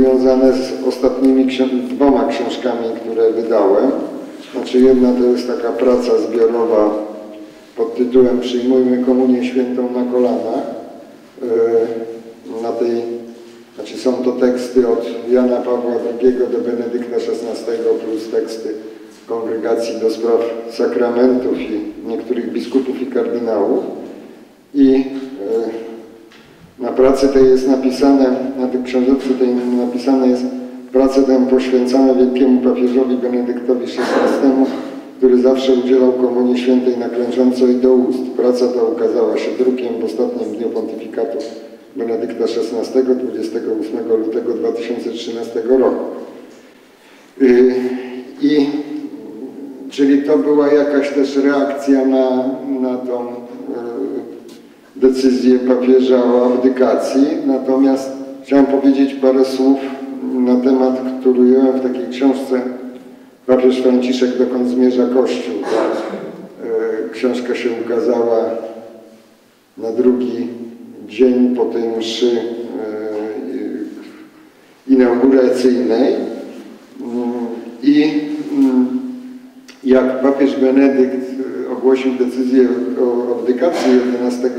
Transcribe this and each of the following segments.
związane z ostatnimi ksi- dwoma książkami, które wydałem. Znaczy jedna to jest taka praca zbiorowa pod tytułem Przyjmujmy Komunię Świętą na kolanach. Yy, Na tej, znaczy są to teksty od Jana Pawła II do Benedykta XVI plus teksty Kongregacji do Spraw Sakramentów i niektórych biskupów i kardynałów. I yy, na pracy tej jest napisane, na tej książeczce tej napisane jest praca tę poświęcana wielkiemu papieżowi Benedyktowi XVI, który zawsze udzielał Komunii Świętej na klęcząco i do ust. Praca ta ukazała się drukiem w ostatnim dniu pontyfikatu Benedykta XVI 28 lutego 2013 roku. Y, I czyli to była jakaś też reakcja na, na tą decyzję papieża o abdykacji. Natomiast chciałem powiedzieć parę słów na temat, który ująłem w takiej książce Papież Franciszek, dokąd zmierza Kościół. Ta y, książka się ukazała na drugi dzień po tej mszy y, inauguracyjnej. Mm, I mm, jak papież Benedykt ogłosił decyzję o abdykacji 11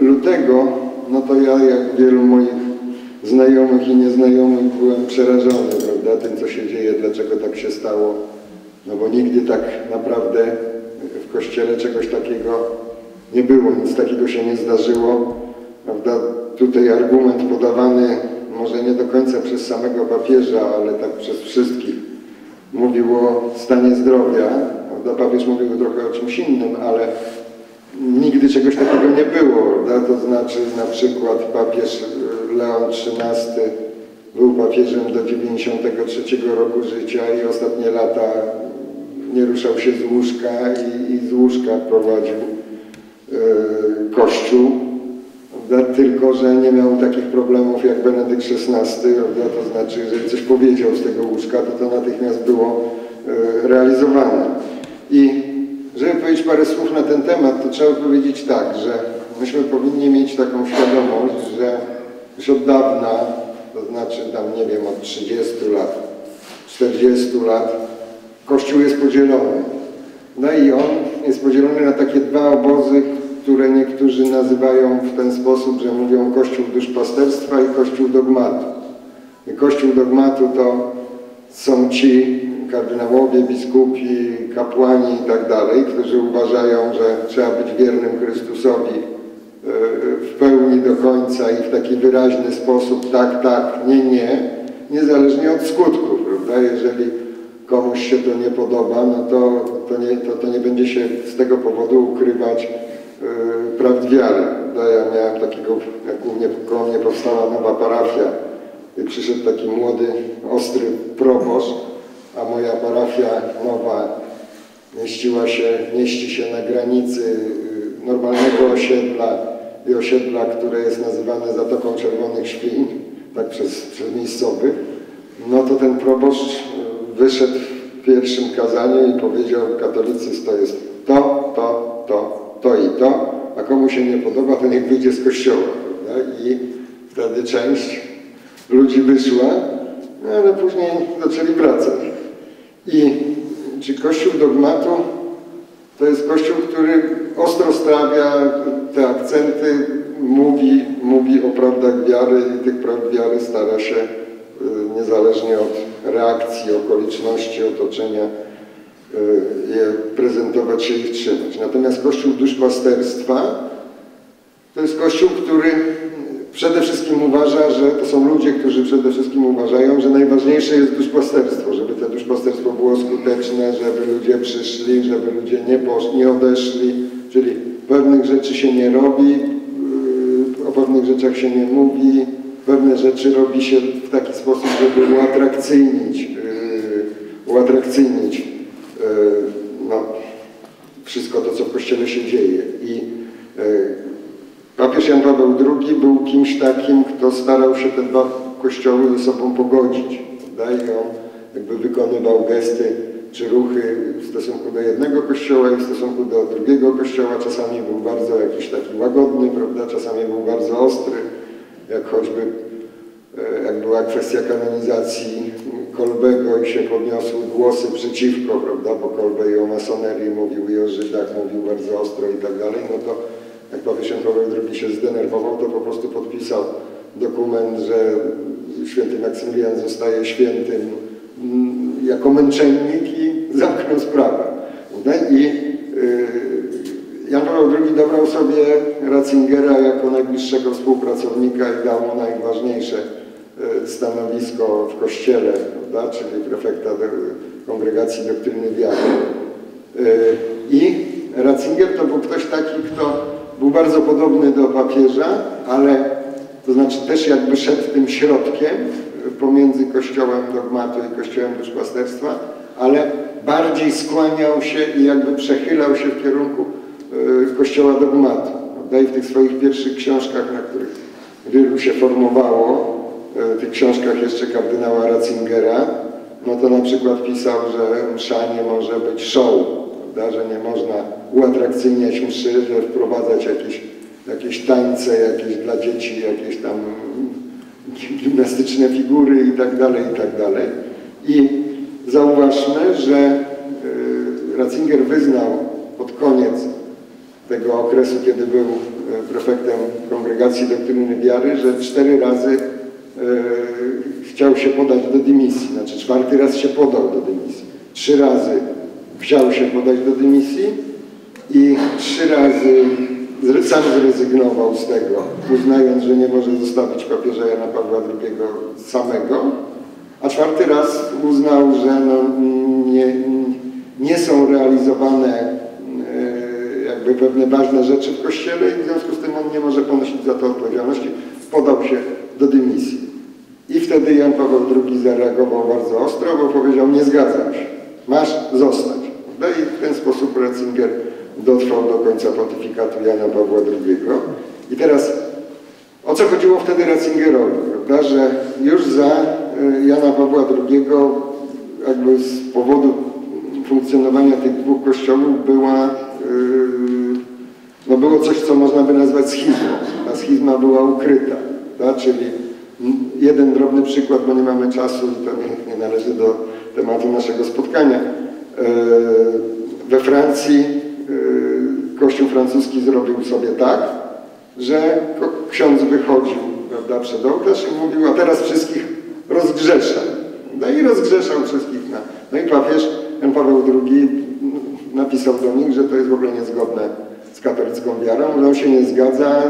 lutego, no to ja, jak wielu moich znajomych i nieznajomych, byłem przerażony prawda, tym, co się dzieje, dlaczego tak się stało. No bo nigdy tak naprawdę w Kościele czegoś takiego nie było, nic takiego się nie zdarzyło. Prawda? Tutaj argument podawany może nie do końca przez samego papieża, ale tak przez wszystkich mówił o stanie zdrowia. Prawda? Papież mówił trochę o czymś innym, ale nigdy czegoś takiego nie było. To znaczy na przykład papież Leon XIII był papieżem do 93 roku życia i ostatnie lata nie ruszał się z łóżka i, i z łóżka prowadził e, Kościół. Tylko, że nie miał takich problemów jak Benedykt XVI, prawda? to znaczy, że coś powiedział z tego łóżka, to to natychmiast było e, realizowane. I żeby powiedzieć parę słów na ten temat, to trzeba powiedzieć tak, że myśmy powinni mieć taką świadomość, że już od dawna, to znaczy tam nie wiem, od 30 lat, 40 lat, Kościół jest podzielony. No i on jest podzielony na takie dwa obozy, które niektórzy nazywają w ten sposób, że mówią Kościół duszpasterstwa i Kościół dogmatu. I Kościół dogmatu to są ci kardynałowie, biskupi, kapłani i tak którzy uważają, że trzeba być wiernym Chrystusowi w pełni do końca i w taki wyraźny sposób tak, tak, nie, nie, niezależnie od skutków, prawda? Jeżeli komuś się to nie podoba, no to, to, nie, to, to nie będzie się z tego powodu ukrywać yy, prawd wiary. Prawda? Ja miałem takiego, jak mnie, koło mnie powstała nowa parafia i przyszedł taki młody, ostry proboszcz, a moja parafia nowa mieściła się, mieści się na granicy normalnego osiedla i osiedla, które jest nazywane Zatoką Czerwonych Świń, tak przez, przez miejscowych, no to ten proboszcz wyszedł w pierwszym kazaniu i powiedział, katolicyzm to jest to, to, to, to i to, a komu się nie podoba, to niech wyjdzie z kościoła. Prawda? I wtedy część ludzi wyszła, no ale później zaczęli wracać. I czy Kościół dogmatu to jest Kościół, który ostro stawia te akcenty, mówi, mówi o prawdach wiary i tych prawd wiary stara się niezależnie od reakcji, okoliczności, otoczenia je prezentować się i trzymać. Natomiast Kościół duszpasterstwa to jest Kościół, który przede wszystkim uważa, że to są ludzie, którzy przede wszystkim uważają, że najważniejsze jest duszpasterstwo, żeby to duszpasterstwo było skuteczne, żeby ludzie przyszli, żeby ludzie nie, poszli, nie odeszli, czyli pewnych rzeczy się nie robi, o pewnych rzeczach się nie mówi, pewne rzeczy robi się w taki sposób, żeby uatrakcyjnić, uatrakcyjnić no, wszystko to, co w Kościele się dzieje. I II był kimś takim, kto starał się te dwa kościoły ze sobą pogodzić. Prawda? I on jakby wykonywał gesty czy ruchy w stosunku do jednego kościoła i w stosunku do drugiego kościoła. Czasami był bardzo jakiś taki łagodny, prawda? czasami był bardzo ostry, jak choćby e, jak była kwestia kanonizacji Kolbego i się podniosły głosy przeciwko, prawda, bo Kolbe i o masonerii mówił i o Żydach mówił bardzo ostro i tak dalej, no to jak papież Paweł II się zdenerwował, to po prostu podpisał dokument, że święty Maksymilian zostaje świętym mm, jako męczennik i zamknął sprawę. prawda? I y, Jan Paweł II dobrał sobie Ratzingera jako najbliższego współpracownika i dał mu najważniejsze y, stanowisko w kościele, prawda? czyli prefekta kongregacji doktryny wiary. Y, I Ratzinger to był ktoś taki, kto był bardzo podobny do papieża, ale to znaczy też jakby szedł tym środkiem pomiędzy kościołem dogmatu i kościołem duszpasterstwa, ale bardziej skłaniał się i jakby przechylał się w kierunku y, kościoła dogmatu. I w tych swoich pierwszych książkach, na których wielu się formowało, y, w tych książkach jeszcze kardynała Ratzingera, no to na przykład pisał, że msza nie może być show, prawda? że nie można uatrakcyjniać mszy, że wprowadzać jakieś, jakieś tańce, jakieś dla dzieci, jakieś tam gimnastyczne figury i tak dalej, i tak dalej. I zauważmy, że y, Ratzinger wyznał pod koniec tego okresu, kiedy był y, prefektem Kongregacji Doktryny Wiary, że cztery razy y, chciał się podać do dymisji, znaczy czwarty raz się podał do dymisji. Trzy razy chciał się podać do dymisji i trzy razy sam zrezygnował z tego, uznając, że nie może zostawić papieża Jana Pawła II samego, a czwarty raz uznał, że no nie, nie są realizowane e, jakby pewne ważne rzeczy w Kościele i w związku z tym on nie może ponosić za to odpowiedzialności. Podał się do dymisji. I wtedy Jan Paweł II zareagował bardzo ostro, bo powiedział, nie zgadzam się, masz zostać. No i w ten sposób Ratzinger dotrwał do końca pontyfikatu Jana Pawła II. I teraz, o co chodziło wtedy Ratzingerowi, prawda? że już za y, Jana Pawła II jakby z powodu funkcjonowania tych dwóch kościołów była, y, no było coś, co można by nazwać schizmą. Ta schizma była ukryta, prawda? czyli jeden drobny przykład, bo nie mamy czasu i to nie należy do tematu naszego spotkania. Y, we Francji Kościół francuski zrobił sobie tak, że ksiądz wychodził prawda, przed ołtarz i mówił, a teraz wszystkich rozgrzeszam. No i rozgrzeszał wszystkich. Na... No i papież Jan Paweł II napisał do nich, że to jest w ogóle niezgodne z katolicką wiarą, że on się nie zgadza,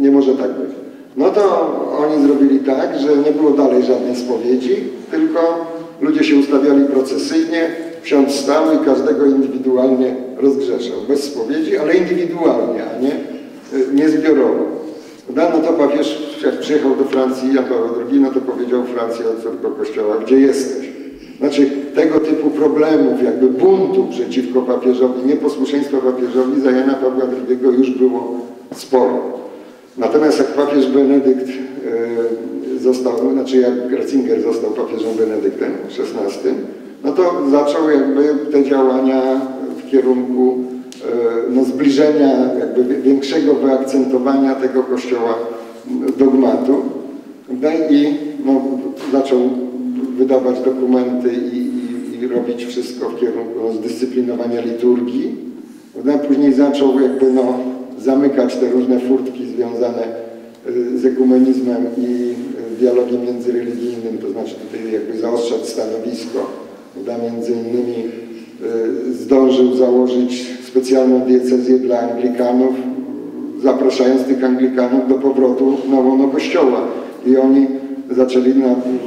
nie może tak być. No to oni zrobili tak, że nie było dalej żadnej spowiedzi, tylko ludzie się ustawiali procesyjnie, ksiądz stał i każdego indywidualnie rozgrzeszał. Bez spowiedzi, ale indywidualnie, a nie, nie zbiorowo. No to papież, jak przyjechał do Francji, Jan Paweł II, no to powiedział Francji córko kościoła, gdzie jesteś? Znaczy tego typu problemów, jakby buntu przeciwko papieżowi, nieposłuszeństwa papieżowi za Jana Pawła II już było sporo. Natomiast jak papież Benedykt e, został, znaczy jak Ratzinger został papieżem Benedyktem XVI, no to zaczął jakby te działania w kierunku e, no, zbliżenia, jakby większego wyakcentowania tego kościoła dogmatu. No I no, zaczął wydawać dokumenty i, i, i, robić wszystko w kierunku no, zdyscyplinowania liturgii. No, później zaczął jakby no, zamykać te różne furtki związane e, z ekumenizmem i dialogiem międzyreligijnym, to znaczy tutaj jakby zaostrzać stanowisko prawda, między innymi y, zdążył założyć specjalną diecezję dla Anglikanów, zapraszając tych Anglikanów do powrotu na łono Kościoła. I oni zaczęli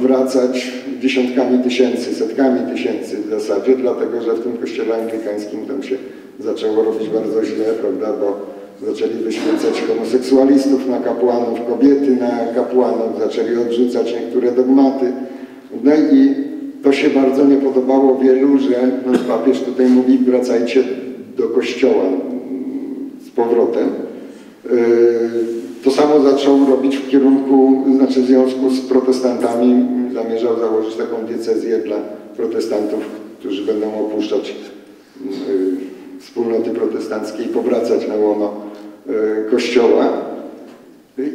wracać dziesiątkami tysięcy, setkami tysięcy w zasadzie, dlatego że w tym kościele anglikańskim tam się zaczęło robić bardzo źle, prawda, bo zaczęli wyświęcać homoseksualistów na kapłanów, kobiety na kapłanów, zaczęli odrzucać niektóre dogmaty. No i to się bardzo nie podobało wielu, że papież tutaj mówi wracajcie do kościoła z powrotem. Yy, to samo zaczął robić w kierunku, znaczy w związku z protestantami zamierzał założyć taką diecezję dla protestantów, którzy będą opuszczać yy, wspólnoty protestanckie i powracać na łono yy, kościoła.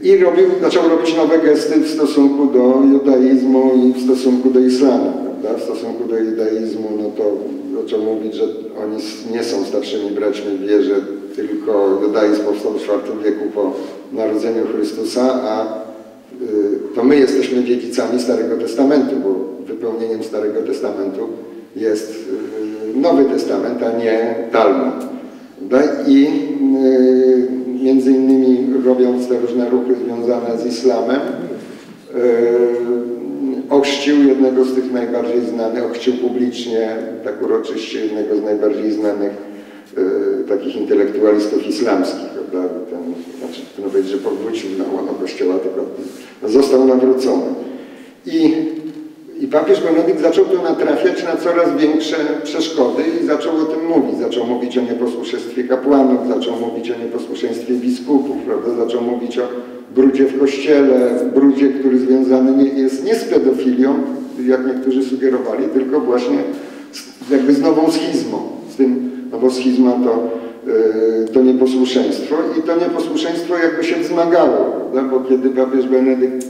I robił, zaczął robić nowe gesty w stosunku do judaizmu i w stosunku do islamu. Prawda? W stosunku do judaizmu no to zaczął mówić, że oni nie są starszymi braćmi w wierze, tylko judaizm powstał w IV wieku po narodzeniu Chrystusa, a y, to my jesteśmy dziedzicami Starego Testamentu, bo wypełnieniem Starego Testamentu jest y, Nowy Testament, a nie Talmud. I y, między innymi robiąc te różne ruchy związane z islamem, ochrzcił jednego z tych najbardziej znanych, ochrzcił publicznie, tak uroczyście, jednego z najbardziej znanych takich intelektualistów islamskich, prawda? Ten, znaczy, trudno powiedzieć, że powrócił na łono kościoła, tylko został nawrócony. I, I papież Benedykt zaczął tu natrafiać na coraz większe przeszkody i zaczął o tym mówić. Zaczął mówić o nieposłuszeństwie kapłanów, zaczął mówić o nieposłuszeństwie biskupów, prawda? zaczął mówić o brudzie w kościele, brudzie, który związany nie, jest nie z pedofilią, jak niektórzy sugerowali, tylko właśnie z, jakby z nową schizmą, z tym, no bo schizma to Y, to nieposłuszeństwo i to nieposłuszeństwo jakby się wzmagało, prawda? bo kiedy papież Benedykt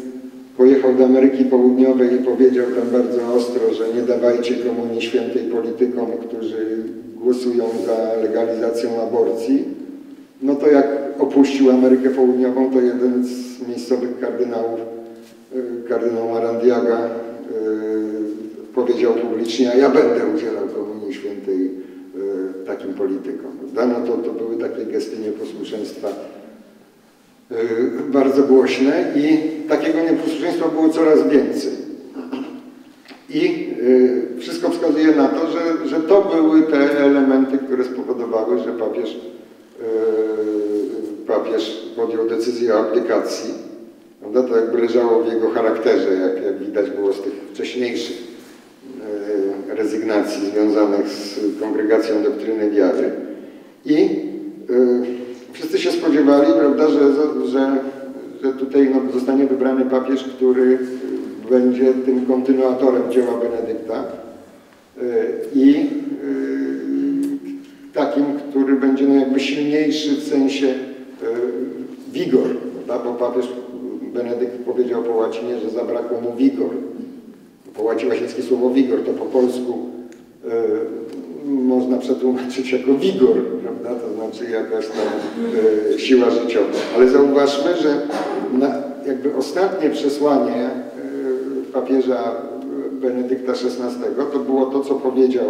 pojechał do Ameryki Południowej i powiedział tam bardzo ostro, że nie dawajcie komunii świętej politykom, którzy głosują za legalizacją aborcji, no to jak opuścił Amerykę Południową, to jeden z miejscowych kardynałów, y, kardynał Marandiaga, y, powiedział publicznie, a ja będę udzielał komunii świętej Y, takim politykom. No to, to były takie gesty nieposłuszeństwa bardzo głośne i takiego nieposłuszeństwa było coraz więcej. I wszystko wskazuje na to, że, że to były te elementy, które spowodowały, że papież, papież podjął decyzję o abdykacji. Prawda? To jakby leżało w jego charakterze, jak, jak widać było z tych wcześniejszych rezygnacji związanych z kongregacją doktryny wiary. I y, wszyscy się spodziewali, prawda, że, że, że tutaj no, zostanie wybrany papież, który będzie tym kontynuatorem dzieła Benedykta i takim, który będzie no, jakby silniejszy w sensie wigor, prawda, bo papież Benedykt powiedział po łacinie, że zabrakło mu wigor po łacińskie słowo wigor, to po polsku y, można przetłumaczyć jako wigor, prawda? to znaczy jakaś tam y, siła życiowa. Ale zauważmy, że na, jakby ostatnie przesłanie papieża Benedykta XVI to było to, co powiedział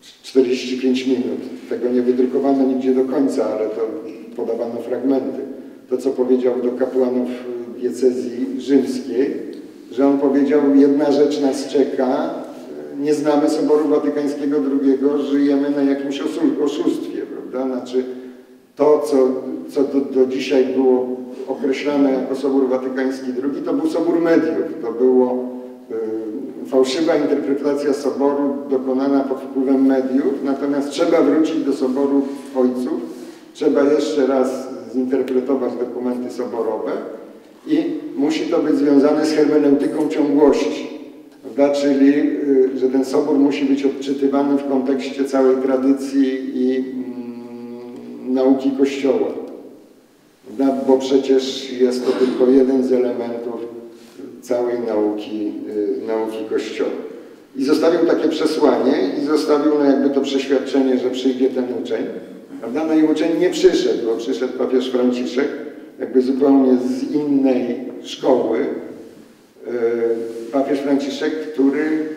45 minut. Tego nie wydrukowano nigdzie do końca, ale to podawano fragmenty. To, co powiedział do kapłanów diecezji rzymskiej, że on powiedział, jedna rzecz nas czeka, nie znamy Soboru Watykańskiego II, żyjemy na jakimś oszustwie, prawda? Znaczy to, co, co do, do dzisiaj było określane jako Sobór Watykański II, to był Sobór Mediów, to było y, fałszywa interpretacja Soboru dokonana pod wpływem mediów, natomiast trzeba wrócić do Soboru Ojców, trzeba jeszcze raz zinterpretować dokumenty soborowe, i musi to być związane z hermeneutyką ciągłości. Prawda? Czyli, y, że ten sobór musi być odczytywany w kontekście całej tradycji i mm, nauki Kościoła. Prawda? Bo przecież jest to tylko jeden z elementów całej nauki, y, nauki Kościoła. I zostawił takie przesłanie i zostawił no jakby to przeświadczenie, że przyjdzie ten uczeń. Prawda? No i uczeń nie przyszedł, bo przyszedł papież Franciszek jakby zupełnie z innej szkoły, e, papież Franciszek, który e,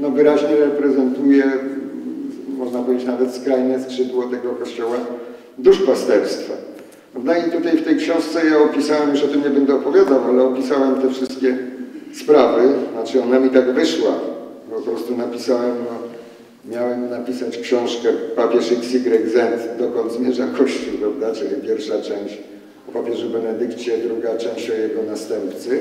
no, wyraźnie reprezentuje, można powiedzieć nawet skrajne skrzydło tego kościoła duszpasterstwa. No i tutaj w tej książce ja opisałem, już o tym nie będę opowiadał, ale opisałem te wszystkie sprawy, znaczy ona mi tak wyszła, po prostu napisałem, no, miałem napisać książkę Papież XYZ, dokąd zmierza Kościół, prawda, czyli pierwsza część o papieżu Benedykcie, druga część o jego następcy.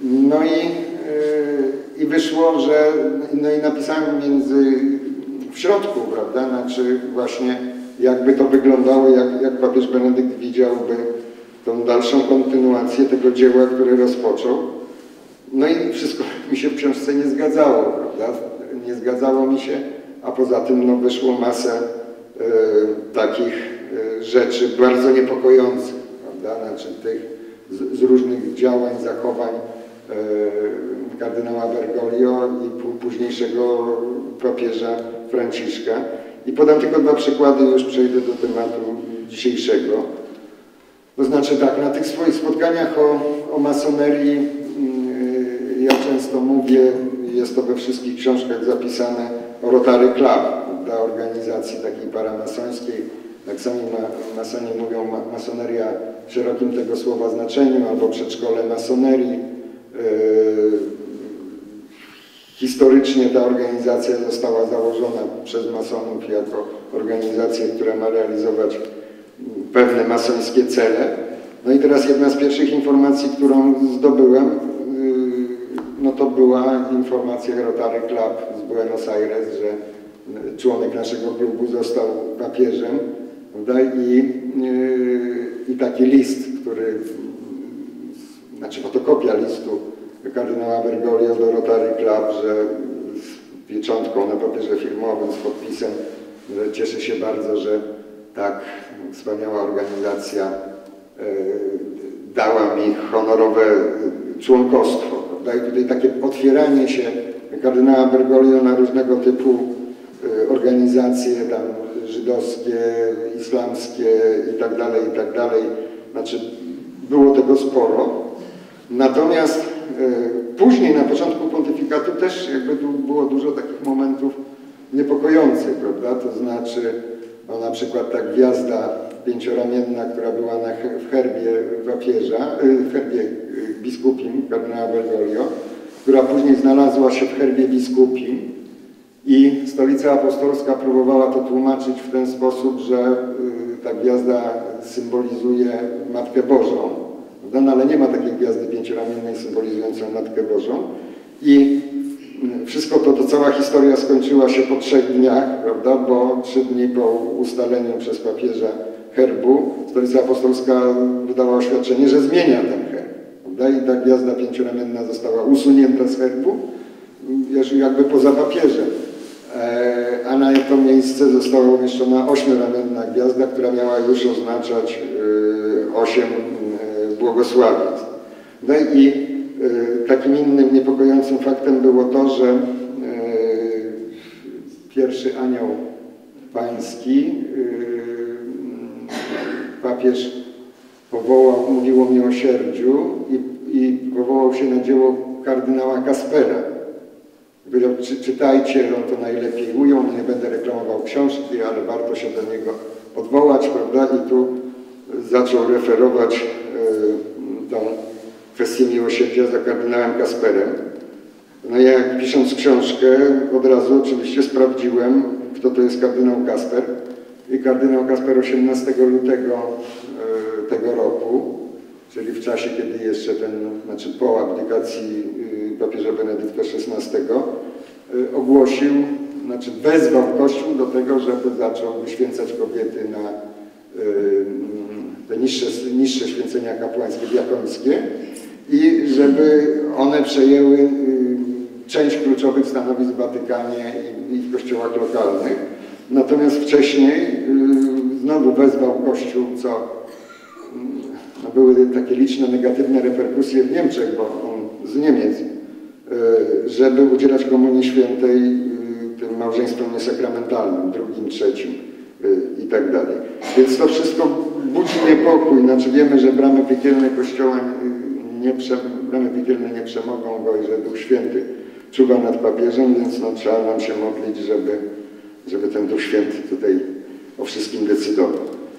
No i, yy, i wyszło, że no i napisałem między w środku, prawda, znaczy właśnie jakby to wyglądało, jak, jak papież Benedykt widziałby tą dalszą kontynuację tego dzieła, które rozpoczął. No i wszystko mi się w książce nie zgadzało, prawda? Nie zgadzało mi się, a poza tym no, wyszło masę y, takich Y, rzeczy bardzo niepokojących. prawda? Znaczy tych z, z różnych działań, zachowań e, kardynała Bergoglio i pó- późniejszego papieża Franciszka. I podam tylko dwa przykłady, już przejdę do tematu dzisiejszego. To znaczy tak, na tych swoich spotkaniach o, o masonerii yy, ja często mówię, jest to we wszystkich książkach zapisane o Rotary Club, dla organizacji takiej paramasońskiej. Jak sami ma, masoni mówią, ma, masoneria w szerokim tego słowa znaczeniu, albo przedszkole masonerii. Yy, Historycznie ta organizacja została założona przez masonów jako organizacja, która ma realizować pewne masońskie cele. No i teraz jedna z pierwszych informacji, którą zdobyłem, yy, no to była informacja Rotary Club z Buenos Aires, że yy, członek naszego klubu został papieżem. prawda? I, yy, I taki list, który, znaczy fotokopia listu kardynała Bergoglio do Rotary Club, że z pieczątką na papierze filmowym, z podpisem, że cieszy się bardzo, że tak wspaniała organizacja e, dała mi honorowe członkostwo. I tutaj takie otwieranie się kardynała Bergoglio na różnego typu e, organizacje tam żydowskie, islamskie i tak dalej, tak. Znaczy było tego sporo. Natomiast później, na początku pontyfikatu też jakby było dużo takich momentów niepokojących, prawda? To znaczy, no na przykład ta gwiazda pięcioramienna, która była na, w herbie papieża, y, w herbie y, biskupim kardynała Bergoglio, która później znalazła się w herbie biskupim i Stolica Apostolska próbowała to tłumaczyć w ten sposób, że ta gwiazda symbolizuje Matkę Bożą, prawda? no, ale nie ma takiej gwiazdy pięcioramiennej symbolizującej Matkę Bożą. I y, wszystko to, to cała historia skończyła się po trzech dniach, prawda? bo trzy dni po ustaleniu przez papieża herbu Stolica Apostolska wydała oświadczenie, że zmienia ten herb. Prawda? I ta gwiazda pięcioramienna została usunięta z herbu, jakby poza papieżem. E, A na to miejsce została umieszczona ośmioramienna gwiazda, która miała już oznaczać e, osiem błogosławieństw. No i e, takim innym niepokojącym faktem było to, że e, pierwszy anioł pański e, papież powołał, mówił o miłosierdziu i, i powołał się na dzieło kardynała Kaspera. Powiedział, czy, czytajcie, on to najlepiej ujął, nie będę reklamował książki, ale warto się do niego odwołać, prawda? I tu zaczął referować kwestię miłosierdzia za kardynałem Kasperem. No ja pisząc książkę, od razu oczywiście sprawdziłem, kto to jest kardynał Kasper. I kardynał Kasper 18 lutego e, tego roku, czyli w czasie, kiedy jeszcze ten, znaczy po abdykacji y, papieża Benedykta XVI, y, ogłosił, znaczy wezwał Kościół do tego, żeby zaczął wyświęcać kobiety na te niższe, niższe święcenia kapłańskie, diakońskie i żeby one przejęły y, część kluczowych stanowisk w Watykanie i, w kościołach lokalnych. Natomiast wcześniej y, znowu wezwał Kościół, co no, były takie liczne negatywne reperkusje w Niemczech, bo on z Niemiec, y, żeby udzielać Komunii Świętej tym małżeństwom niesakramentalnym, drugim, trzecim i tak dalej. Więc to wszystko budzi niepokój. Znaczy wiemy, że bramy piekielne Kościoła nie, prze, piekielne nie przemogą go i że Duch Święty czuwa nad papieżem, więc no, trzeba nam się modlić, żeby, żeby ten Duch Święty tutaj o wszystkim decydował.